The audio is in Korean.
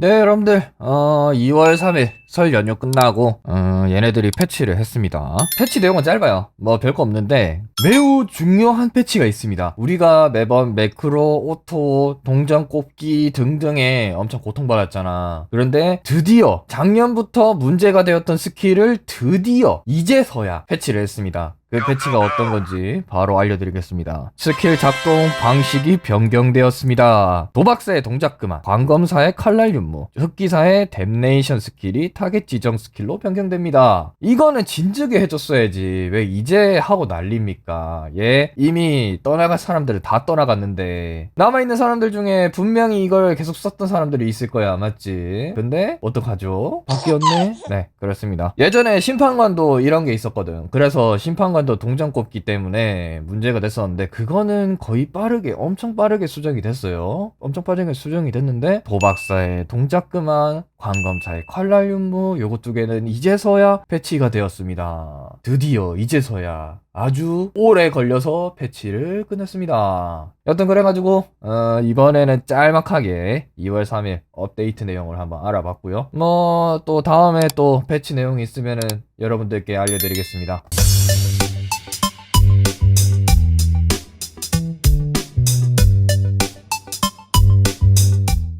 네, 여러분들, 어, 2월 3일 설 연휴 끝나고, 어, 얘네들이 패치를 했습니다. 패치 내용은 짧아요. 뭐 별거 없는데, 매우 중요한 패치가 있습니다. 우리가 매번 매크로, 오토, 동전 꼽기 등등에 엄청 고통받았잖아. 그런데 드디어 작년부터 문제가 되었던 스킬을 드디어 이제서야 패치를 했습니다. 그 패치가 어떤 건지 바로 알려드리겠습니다. 스킬 작동 방식이 변경되었습니다. 도박사의 동작 그만, 광검사의 칼날 윤무, 흑기사의 댐네이션 스킬이 타겟 지정 스킬로 변경됩니다. 이거는 진즉에 해줬어야지. 왜 이제 하고 난립니까? 예, 이미 떠나간 사람들은 다 떠나갔는데 남아있는 사람들 중에 분명히 이걸 계속 썼던 사람들이 있을 거야, 맞지? 근데 어떡하죠? 바뀌었네? 네, 그렇습니다. 예전에 심판관도 이런 게 있었거든. 그래서 심판관 도 동전 꼽기 때문에 문제가 됐었는데 그거는 거의 빠르게 엄청 빠르게 수정이 됐어요. 엄청 빠르게 수정이 됐는데 도박사의 동작 그만 관검사의 칼날 윤무 요거 두 개는 이제서야 패치가 되었습니다. 드디어 이제서야 아주 오래 걸려서 패치를 끝냈습니다. 여튼 그래가지고 어, 이번에는 짤막하게 2월 3일 업데이트 내용을 한번 알아봤고요. 뭐 또 다음에 또 패치 내용이 있으면은 여러분들께 알려드리겠습니다.